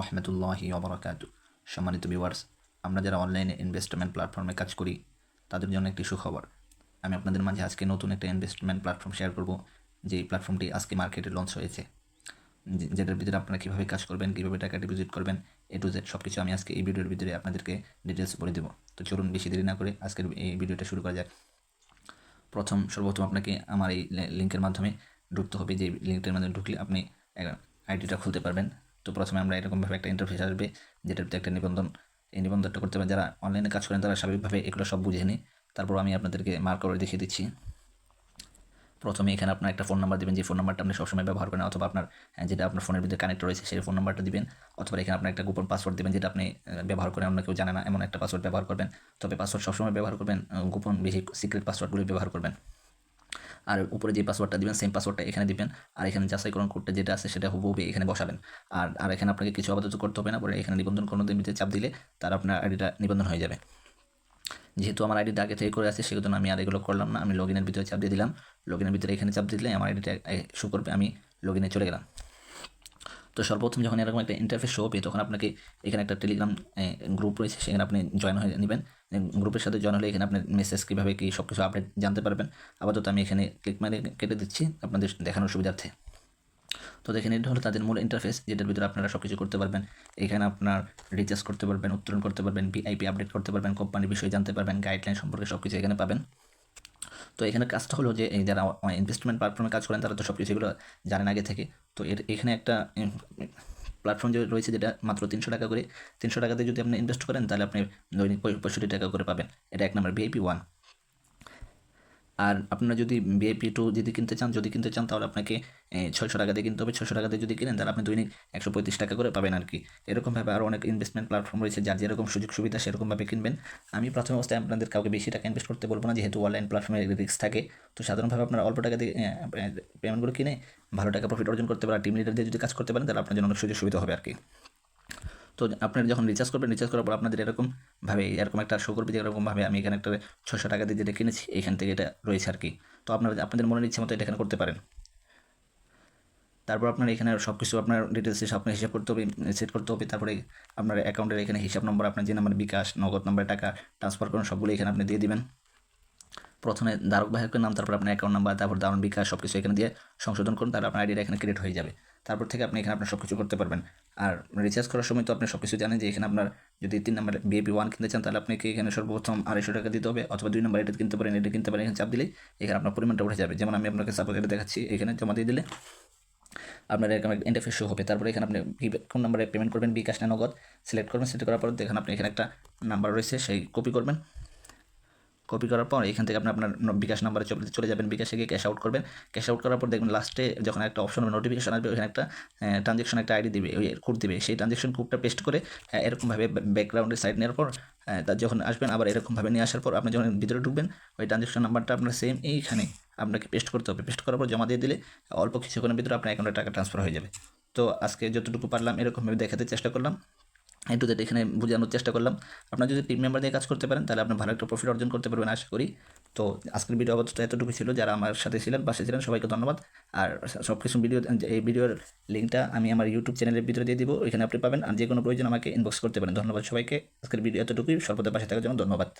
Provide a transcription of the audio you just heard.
রহমতুল্লাহি ওবরাকাতু। সম্মানিত ভিউয়ার্স আমরা যারা অনলাইনে ইনভেস্টমেন্ট প্ল্যাটফর্মে কাজ করি, তাদের জন্য একটি সুখবর। আমি আপনাদের মাঝে আজকে নতুন একটা ইনভেস্টমেন্ট প্ল্যাটফর্ম শেয়ার করব যে প্ল্যাটফর্মটি আজকে মার্কেটে লঞ্চ হয়েছে। যেটার ভিতরে আপনারা কীভাবে কাজ করবেন, কীভাবে টাকা ডিপোজিট করবেন এ টু জেড সব কিছু আমি আজকে এই ভিডিওর ভিতরে আপনাদেরকে ডিটেলস বলে দেবো। তো চলুন বেশি দেরি না করে আজকের এই ভিডিওটা শুরু করা যাক। প্রথম, সর্বপ্রথম আপনাকে আমার এই লিঙ্কের মাধ্যমে ঢুকতে হবে। যে লিঙ্কটার মাধ্যমে ঢুকলে আপনি আইডিটা খুলতে পারবেন। তো প্রথমে আমরা এরকমভাবে একটা ইন্টারফেস আসবে, যেটার ভিতরে একটা নিবন্ধন, এই নিবন্ধনটা করতে পারেন যারা অনলাইনে কাজ করেন, তারা স্বাভাবিকভাবে এগুলো সব বুঝে নিই তারপর আমি আপনাদেরকে মার্ক করে দেখিয়ে দিচ্ছি। প্রথমে এখানে আপনার একটা ফোন নাম্বার দিবেন, যে ফোন নাম্বারটা আপনি সবসময় ব্যবহার করেন, অথবা আপনার যেটা আপনার ফোনের ভিতরে কানেক্ট রয়েছে, সেই ফোন নাম্বারটা দিবেন। অথবা এখানে আপনার একটা গোপন পাসওয়ার্ড দেবেন, যেটা আপনি ব্যবহার করেন অন্য কেউ জানে না, এমন একটা পাসওয়ার্ড ব্যবহার করবেন। তবে পাসওয়ার্ড সবসময় ব্যবহার করবেন গোপন বেশি সিক্রেট পাসওয়ার্ডগুলি ব্যবহার করবেন। আর উপরে যে পাসওয়ার্ডটা দিবেন সেম পাসওয়ার্ডটা এখানে দিবেন। আর এখানে যাচাইকরণ করতে যেটা আছে, সেটা হুবহু এখানে বসাবেন। আর আর এখানে আপনাকে কিছু আপাতত করতে হবে না, পরে এখানে নিবন্ধন কোনো দিন চাপ দিলে তার আপনার আইডিটা নিবন্ধন হয়ে যাবে। যেহেতু আমার আইডিটা আগে থেকে করে আছে, সেহেতু আমি আর এগুলো করলাম না। আমি লগ ইনের ভিতরে চাপ দিয়ে দিলাম। লগ ইনের ভিতরে এখানে চাপ দিলে আমার আইডিটা শো করবে, আমি লগ ইনে চলে গেলাম। তো সর্বপ্রথম যখন এরকম একটা ইন্টারফেস শো হবে, তখন আপনাকে এখানে একটা টেলিগ্রাম গ্রুপ রয়েছে, সেখানে আপনি জয়েন হয়ে নেবেন। গ্রুপের সাথে জয়েন হলে এখানে আপনার মেসেজ কীভাবে কী সব কিছু আপডেট জানতে পারবেন। আপাতত আমি এখানে ক্লিক মারে কেটে দিচ্ছি আপনাদের দেখানোর সুবিধার্থে। তো দেখেন, এটা হলো তাদের মূল ইন্টারফেস যেটার ভিতরে আপনারা সব কিছু করতে পারবেন। এখানে আপনার রিচার্জ করতে পারবেন, উত্তোলন করতে পারবেন ভিআইপি আপডেট করতে পারবেন কোম্পানির বিষয়ে জানতে পারবেন গাইডলাইন সম্পর্কে সব কিছু এখানে পাবেন। তো এখানে কাজটা হলো যে, এই যারা ইনভেস্টমেন্ট প্ল্যাটফর্মে কাজ করেন, তারা তো সব কিছু এগুলো জানেন আগে থেকে। তো এর এখানে একটা প্ল্যাটফর্ম যে রয়েছে যেটা মাত্র তিনশো টাকা করে, তিনশো টাকাতে যদি আপনি ইনভেস্ট করেন, তাহলে আপনি দৈনিক পঁয়ষট্টি টাকা করে পাবেন। এটা এক নম্বর ভিআইপি ওয়ান আর আপনারা যদি ভিআইপি টু যদি কিনতে চান, যদি কিনতে চান, তাহলে আপনাকে ছয়শো টাকা দিয়ে কিনতে হবে। ছয়শো টাকা দিয়ে যদি কিনেন, তাহলে আপনি দৈনিক একশো পঁয়ত্রিশ টাকা করে পাবেন আর কি এরকমভাবে আরও অনেক ইনভেস্টমেন্ট প্ল্যাটফর্ম রয়েছে, যার যেরকম সুযোগ সুবিধা, সেরকমভাবে কিনবেন। আমি প্রথম অবস্থায় আপনাদের কাউকে বেশি টাকা ইনভেস্ট করতে বলব না, যেহেতু অনলাইন প্ল্যাটফর্মে রিস্ক থাকে। তো সাধারণভাবে আপনারা অল্প টাকা দিয়ে পেমেন্টগুলো কিনে ভালো টাকা প্রফিট অর্জন করতে পারেন। টিম লিডার দিয়ে যদি কাজ করতে পারেন, তাহলে আপনার জন্য অনেক সুযোগ সুবিধা হবে আর কি তো আপনারা যখন রিচার্জ করবেন রিচার্জ করার পর আপনাদের এরকমভাবে এরকম একটা শো করবে যে এরকমভাবে আমি এখানে একটা ছশো টাকা দিয়ে যেটা কিনেছি, এখান থেকে এটা রয়েছে আর কি তো আপনারা, আপনাদের মনের ইচ্ছে মতো এটা এখানে করতে পারেন। তারপর আপনার এখানে সব কিছু আপনার ডিটেলস আপনার হিসাব করতে হবে সেট করতে হবে। তারপরে আপনার অ্যাকাউন্টের এখানে হিসাব নম্বর আপনার যে নাম্বার বিকাশ, নগদ নম্বরে টাকা ট্রান্সফার করুন, সবগুলো এখানে আপনি দিয়ে দিবেন। প্রথমে ধারক বাহকের নাম, তারপর আপনার অ্যাকাউন্ট নাম্বার তারপর দারুণ বিকাশ সব কিছু এখানে দিয়ে সংশোধন করুন, তাহলে আপনার আইডিটা এখানে ক্রিয়েট হয়ে যাবে। তারপর থেকে আপনি এখানে আপনার সব কিছু করতে পারবেন। আর রিচার্জ করার সময় তো আপনি সব কিছু জানেন যে এখানে আপনার যদি তিন নম্বর বিএপি ওয়ান কিনতে চান, তাহলে আপনাকে এখানে সর্বপ্রথম আড়াইশো টাকা দিতে হবে অথবা দুই নম্বর এটা কিনতে পারেন, এটা কিনতে পারেন, এখানে চাপ দিলে এখানে আপনার পরিমাণটা উঠে যাবে। যেমন আমি আপনাকে সাপোজ এটা দেখাচ্ছি, এখানে জমা দিয়ে দিলে আপনার এরকম একটা ইন্টারফেস শো হবে। তারপরে এখানে আপনি কোন নাম্বারে পেমেন্ট করবেন, বিকাশ নগদ সিলেক্ট করবেন সিলেক্ট করার পর দেখেন আপনি এখানে একটা নাম্বার রয়েছে, সেই কপি করবেন। কপি করার পর এখান থেকে আপনি আপনার বিকাশ নাম্বারে চলে যাবেন, বিকাশে গিয়ে ক্যাশ আউট করবেন। ক্যাশ আউট করার পর দেখবেন লাস্টে যখন একটা অপশন নোটিফিকেশন আসবে, ওখানে একটা ট্রানজেকশন একটা আইডি দিবে, ওই কোড দিবে। সেই ট্রানজেকশন কোডটা পেস্ট করে এরকমভাবে ব্যাকগ্রাউন্ডের সাইড নেওয়ার পর তার যখন আসবেন আবার এরকমভাবে নিয়ে আসার পর আপনি যখন ভিতরে ঢুকবেন, ওই ট্রানজেকশন নাম্বারটা আপনার সেম এইখানে আপনাকে পেস্ট করতে হবে। পেস্ট করার পর জমা দিয়ে দিলে অল্প কিছুক্ষণের ভিতরে আপনার অ্যাকাউন্টে টাকা ট্রান্সফার হয়ে যাবে। তো আজকে যতটুকু পারলাম এরকমভাবে দেখাতে চেষ্টা করলাম। একটু দ্যাট এখানে বোঝানোর চেষ্টা করলাম। আপনারা যদি টিম মেম্বার দিয়ে কাজ করতে পারেন, তাহলে আপনার ভালো একটা প্রফিট অর্জন করতে পারবেন আশা করি। তো আজকের ভিডিও আপাতত এতটুকু ছিল। যারা আমার সাথে ছিলেন, পাশে ছিলেন, সবাইকে ধন্যবাদ। আর সব কিছু ভিডিও এই ভিডিওর লিঙ্কটা আমি আমার ইউটিউব চ্যানেলের ভিতরে দিয়ে দিব। ওইখানে আপনি পাবেন। আর যে কোনো প্রয়োজন আমাকে ইনবক্স করতে পারেন। ধন্যবাদ সবাইকে। আজকের ভিডিও এতটুকুই। সর্বদা পাশে থাকার জন্য ধন্যবাদ।